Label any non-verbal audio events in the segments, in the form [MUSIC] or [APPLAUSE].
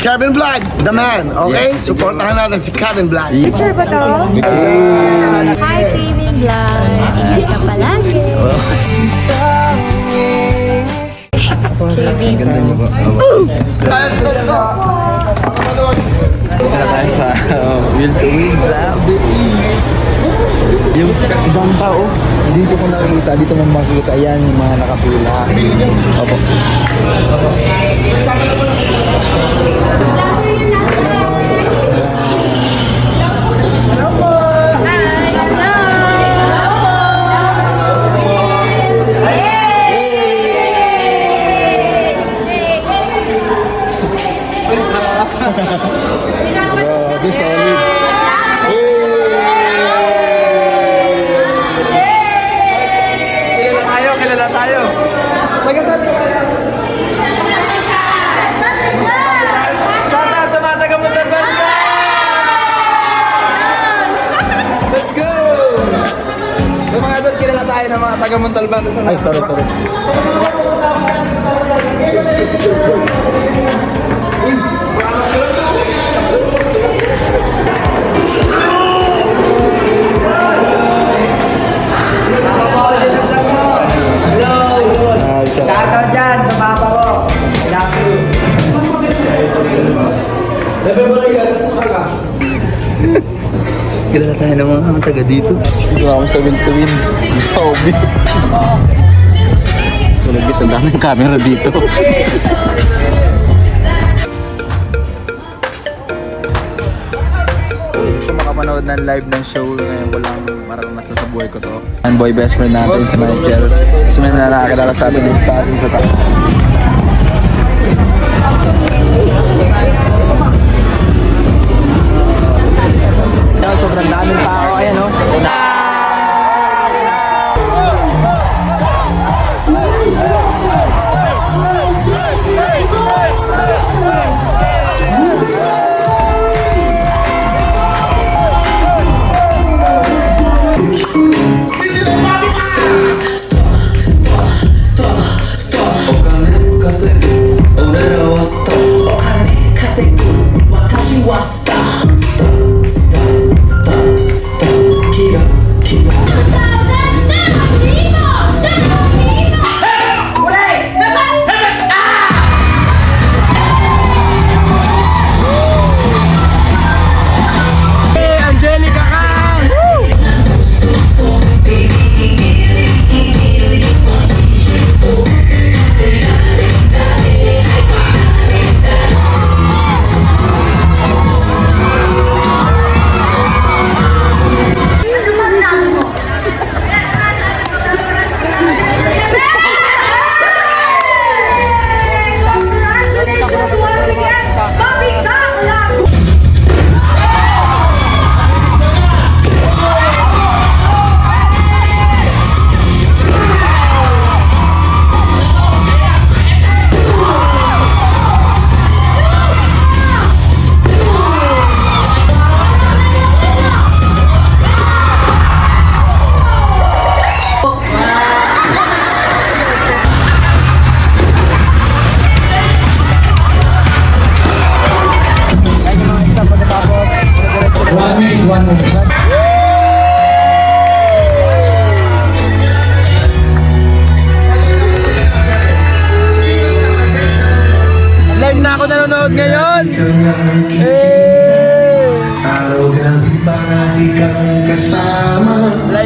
Kevin Vlog, the man, okay? Supportahan natin si Kevin Vlog. Picture ba to? Hi, Kevin Vlog. Ingat ka palagi. [LAUGHS] Sila tayo sa uh, Will to Win. Grabe. Yung ibang tao, dito ko nakikita, dito mo makikita yan, yung mga nakapila. Opo. Grabe, [LAUGHS] solid. Mga doon, kilala tayo ng mga taga Montalban. Ay, sorry, sorry. Tayo ng mga taga dito. Dito ako sa Win to Win. Hobby. Sunog guys, ang daming camera dito. Makapanood ng live ng show ngayon ko lang marang nasa sa buhay ko to. And boy best friend natin si Michael. Kasi may nakakilala sa atin starting sa tayo.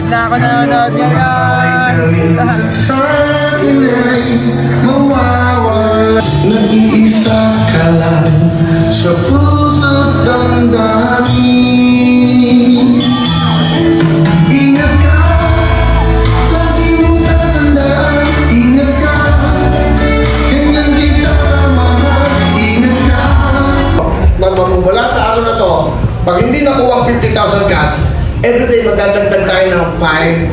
Live na ako nanonood ngayon! Nag-iisa ka lang Sa puso't magdadagdag tayo ng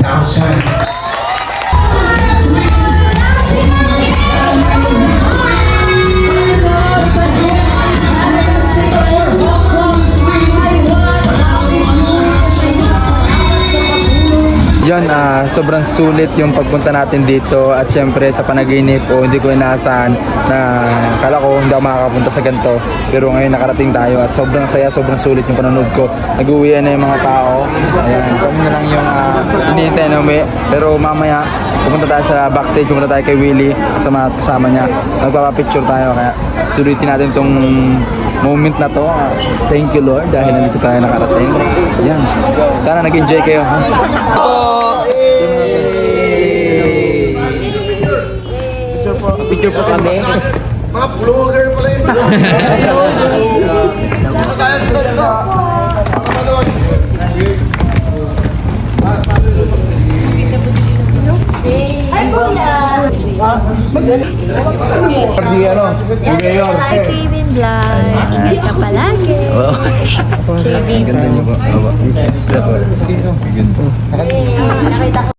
5,000 yun, ah, sobrang sulit yung pagpunta natin dito at syempre sa panaginip o hindi ko inaasahan na kala ko hindi ako makakapunta sa ganito. Pero ngayon nakarating tayo at sobrang saya, sobrang sulit yung panonood ko. Nag-uwi na yung mga tao. Ayan, kami na lang yung uh, hinihintay na uwi. Pero mamaya pupunta tayo sa backstage, pupunta tayo kay Willie at sa mga kasama niya. Magpapapicture tayo kaya sulitin natin tong moment na to. Thank you Lord dahil nandito tayo nakarating. Yan, sana nag-enjoy kayo ha? Picture po kami. Mga vlogger pala yun. Ano tayo dito dito? Hi, Kuya! Hi, Kevin Bly. Ingat ka palagi. Kevin. Ganda niyo po. Nakita ko